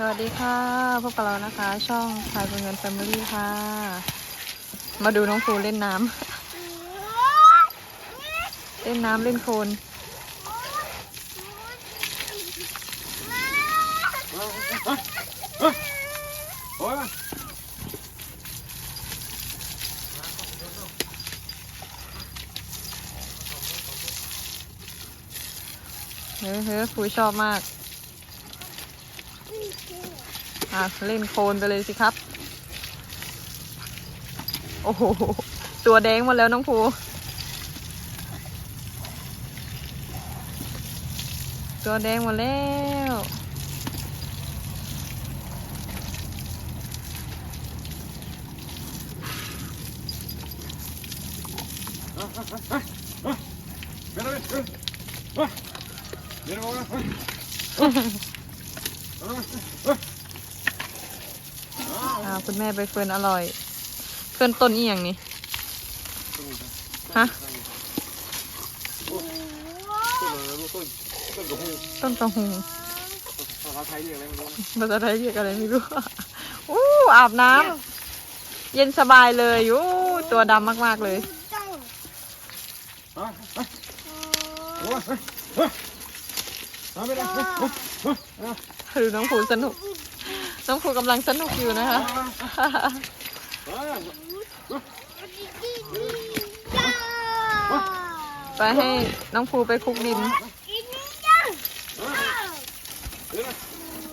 สวัสดีค่ะ พบกับเรานะคะ ช่องชายเป็นเงินแฟมิลี่ค่ะ มาดูน้องฟูเล่นน้ำ เล่นน้ำเล่นโคลนเฮ้ยเฮ้ยฟูชอบมาก อะเล่นโคลนไปเลยสิครับ โอ้โห ตัวแดงหมดแล้วน้องภูตัวแดงหมดแล้วเดี๋ยวเลยเดี๋ยวเลย อ่าคุณแม่ไปเฟิร์นอร่อย เฟิร์นต้นอีหยังนี่ฮะต้นกระหูต้นตะหูภาษาไทยเรียกอะไรไม่รู้ภาษาไทยเรียกอะไรไม่รู้อู้อาบน้ำเย็นสบายเลยอู้ตัวดำมากๆเลยดูน้องภูสนุก น้องภูกำลังสนุกอยู่นะคะ ไปให้น้องภูไปคลุกดิน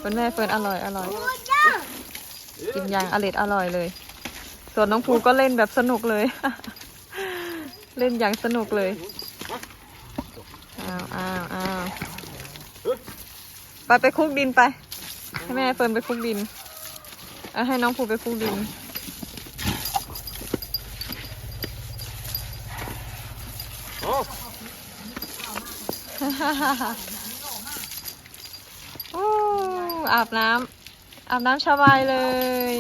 คุณแม่เฟิร์นอร่อยอร่อยกินอย่างอร่อยอร่อยเลย ส่วนน้องภูก็เล่นแบบสนุกเลย เล่นอย่างสนุกเลยอ้าวอ้าวอ้าวไปไปคลุกดินไป ให้แม่เฟิร์นไปคลุกดินเอาให้น้องภูไปคลุกดิน โอ้อู้อาบน้ำอาบน้ำสบายเลย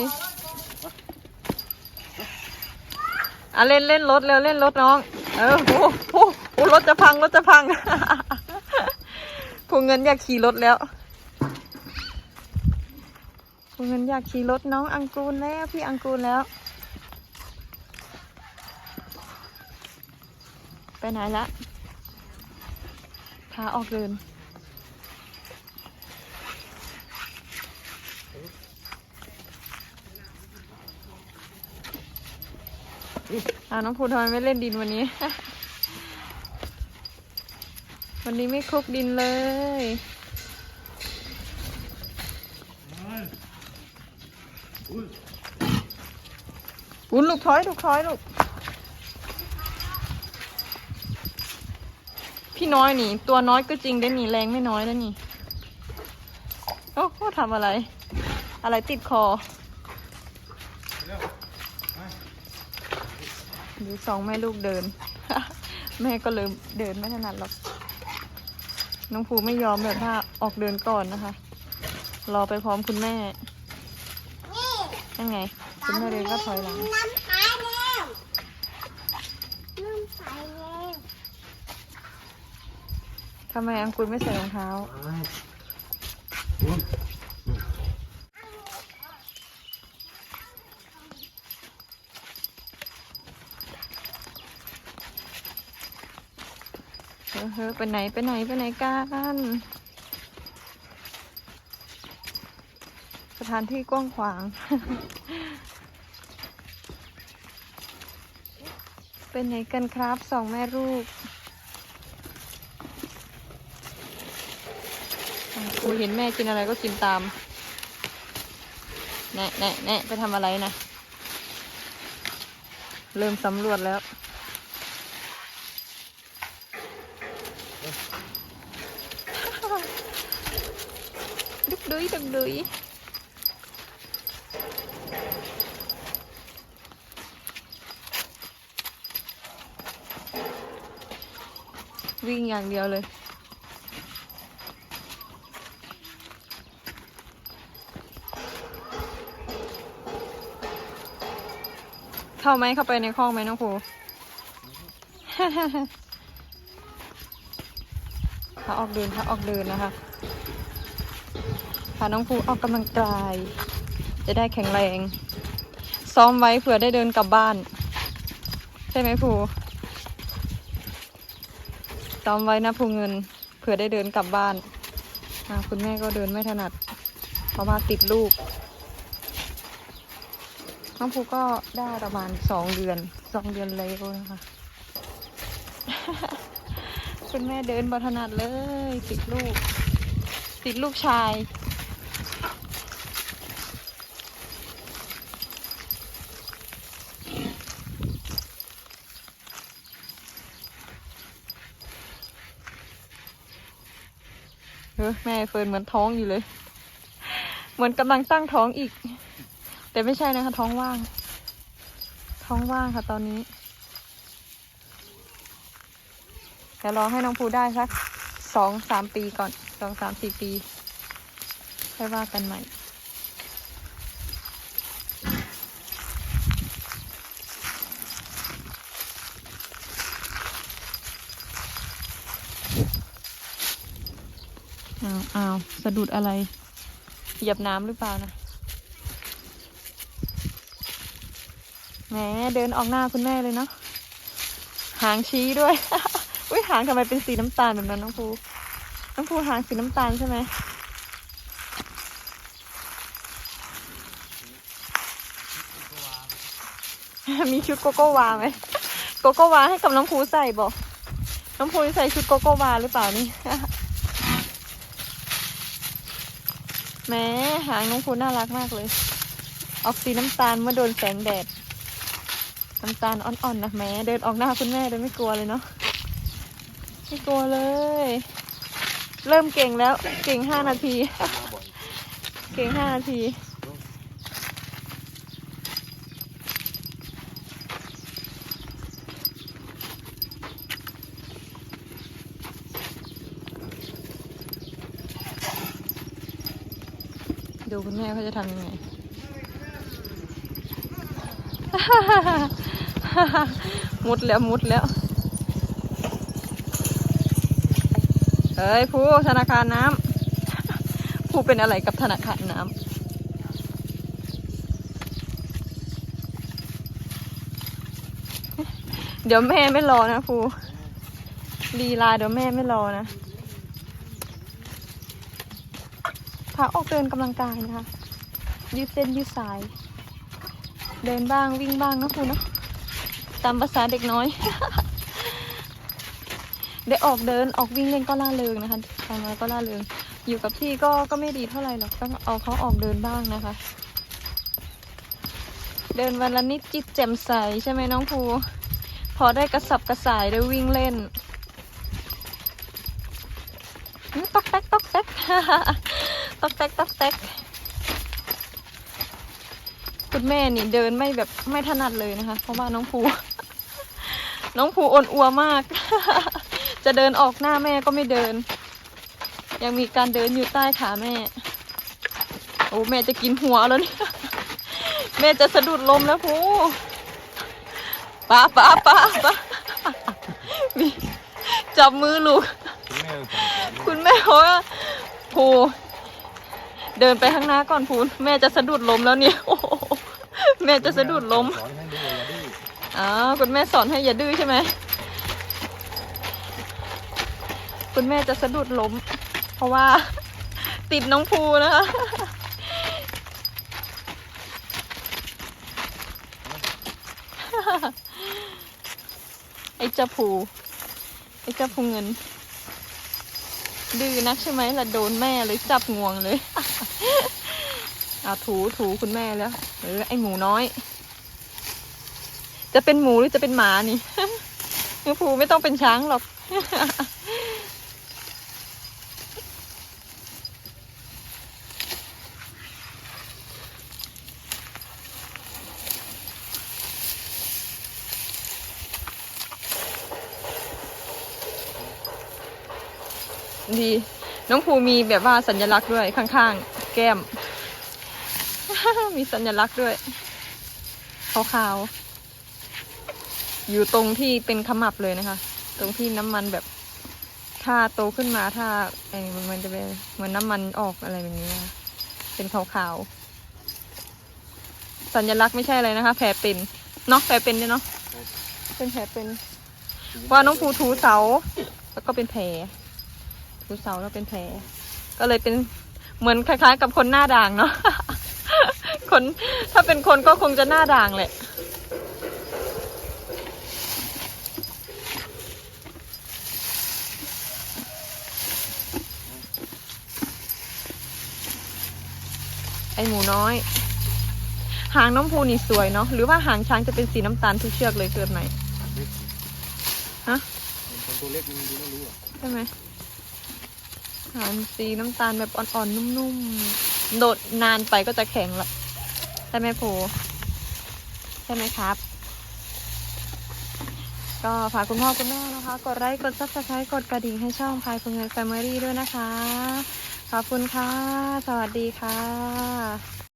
อะเล่นเล่นรถเร็วเล่นรถน้อง เออโอ้โหโอ้รถจะพังรถจะพังผู้เงินอยากขี่รถแล้วูเงินอยากขี่รถน้องอังกูลแล้วพี่อังกูลแล้ว ไปไหนละพาออกเดินอาน้องภูทำไมไม่เล่นดินวันนี้ วันนี้ไม่คลุกดินเลย อุ้นลูกถอยลูกถอยลูก พี่น้อยนี่ ตัวน้อยก็จริงได้นี่แรงไม่น้อยแล้วนี่ โอ้โหทำอะไร อะไรติดคอ ดูสองแม่ลูกเดิน แม่ก็เลยเดินไม่ถนัดหรอก น้องภูไม่ยอมแบบว่าออกเดินก่อนนะคะ รอไปพร้อมคุณแม่ยังไง คุณแม่เดินก็ถอยหลัง น้ำหายแล้วน้ำหายแล้วทำไมอังคุณไม่ใส่รองเท้า เฮ้อเฮ้อไปไหนไปไหนไปไหนกัน สถานที่กว้างขวาง เป็นไหนกันครับสองแม่ลูกอะครูเห็นแม่กินอะไรก็กินตาม แน่แน่แน่ไปทำอะไรนะ เริ่มสำรวจแล้วดุกดุยดุกดุย วิ่งอย่างเดียวเลย เข้าไหมเข้าไปในคลองไหมน้องครูพาออกเดินพาออกเดินนะคะพาน้องภูออกกำลังกาย จะได้แข็งแรง ซ้อมไว้เผื่อได้เดินกลับบ้าน ใช่ไหมภู ตอมไว้นะภูเงินเผื่อได้เดินกลับบ้านคุณแม่ก็เดินไม่ถนัด เพราะว่าติดลูกน้องภูก็ได้ประมาณสองเดือนสองเดือนเลยนะคะคุณแม่เดินบถนัดเลย ติดลูก ติดลูกชาย แม่เฟิร์นเหมือนท้องอยู่เลย เหมือนกำลังตั้งท้องอีก แต่ไม่ใช่นะคะ ท้องว่าง ท้องว่างค่ะตอนนี้เดี๋ยวรอให้น้องภูได้สักสองสามปีก่อนสองสามสี่ปีค่อยว่ากันใหม่ อ้าวอ้าวสะดุดอะไร เหยียบน้ำหรือเปล่านะแหมเดินออกหน้าคุณแม่เลยเนาะหางชี้ด้วย อุ้ยหางทำไมเป็นสีน้ำตาลแบบนั้นน้องภูน้องภูหางสีน้ำตาลใช่ไหมมีชุดโกโก้วาไหมโกโก้วาให้กับน้องภูใส่บอก น้องภูใส่ชุดโกโก้วาหรือเปล่านี่ แม้หางน้องภูน่ารักมากเลย ออกสีน้ำตาลเมื่อโดนแสงแดด น้ำตาลอ่อนๆนะแม้เดินออกหน้าคุณแม่โดยไม่กลัวเลยเนาะ ไม่กลัวเลย เริ่มเก่งแล้ว เก่งห้านาที เก่งห้านาที ดูคุณแม่เขาจะทำยังไง มุดแล้วมุดแล้วเฮ้ยผู้ธนาคารน้ำผู้เป็นอะไรกับธนาคารน้ำเดี๋ยวแม่ไม่รอนะผู้ลีลาเดี๋ยวแม่ไม่รอนะ พาออกเดินกำลังกายนะคะ ยืดเส้นยืดสาย เดินบ้างวิ่งบ้างนะครูเนาะตามภาษาเด็กน้อย ได้ออกเดินออกวิ่งเล่นก็ล่าเริงนะคะทางน้อยก็ล่าเริง อยู่กับที่ก็ก็ไม่ดีเท่าไหร่หรอกต้องเอาเขาออกเดินบ้างนะคะ เดินวันละนิดจิตแจ่มใสใช่ไหมน้องภูพอได้กระสับกระส่ายได้วิ่งเล่นอื้อตอกแตกตอกแตก ตอกแตกตอกแตกคุณแม่นี่เดินไม่แบบไม่ถนัดเลยนะคะ เพราะว่าน้องภู น้องภูอ่อนอัวมาก จะเดินออกหน้าแม่ก็ไม่เดิน ยังมีการเดินอยู่ใต้ขาแม่ โอ้แม่จะกินหัวแล้วเนี่ยแม่จะสะดุดลมแล้วภูป้าป้าป้าป้ามีจับมือลูก คุณแม่สอนคุณแม่บอกว่าภู เดินไปข้างหน้าก่อนภูแม่จะสะดุดล้มแล้วเนี่ยโอ้โหแม่จะสะดุดล้มสอนให้ดูอย่าดื้ออ๋อคุณแม่สอนให้อย่าดื้อใช่ไหมคุณแม่จะสะดุดล้ม เพราะว่า ติดน้องภูนะคะไอ้เจ้าภูไอ้เจ้าภูเงิน ดื้อนักใช่ไหมล่ะโดนแม่เลยจับงวงเลยเอาถูถูคุณแม่แล้วเออไอหมูน้อย จะเป็นหมูหรือจะเป็นหมานี่น้องภูไม่ต้องเป็นช้างหรอก ดี น้องภูมีแบบว่าสัญลักษณ์ด้วยข้างๆ แก้ม มีสัญลักษณ์ด้วยขาวๆอยู่ตรงที่เป็นขมับเลยนะคะ ตรงที่น้ำมันแบบถ้าโตขึ้นมาถ้าไอ้มันมันจะเป็นเหมือนน้ำมันออกอะไรแบบนี้นะคะเป็นขาวๆ สัญลักษณ์ไม่ใช่อะไรนะคะ แผลเป็นเนาะแผลเป็นเนี่ยเนาะเป็นแผลเป็น ว่าน้องภูถูเสา แล้วก็เป็นแผล ถูเสาแล้วเป็นแผล ก็เลยเป็นเหมือนคล้ายๆ กับคนหน้าด่างเนาะคนถ้าเป็นคนก็คงจะหน้าด่างแหละไอหมูน้อย หางน้องภูนี่สวยเนาะหรือว่าหางช้างจะเป็นสีน้ำตาลทุกเชือกเลยเกิดไหนฮะตัวเล็กมันดูไม่รู้อะใช่ไหม หารสีน้ำตาลแบบอ่อนๆ นุ่มๆ โดดนานไปก็จะแข็งละใช่ไหมผูใช่ไหมครับ ก็ฝากคุณพ่อคุณแม่นะคะ กดไลค์กดซับสไครต์กดกระดิ่งให้ช่องพายพงเงินแฟมิลี่ด้วยนะคะ ขอบคุณค่ะ สวัสดีค่ะ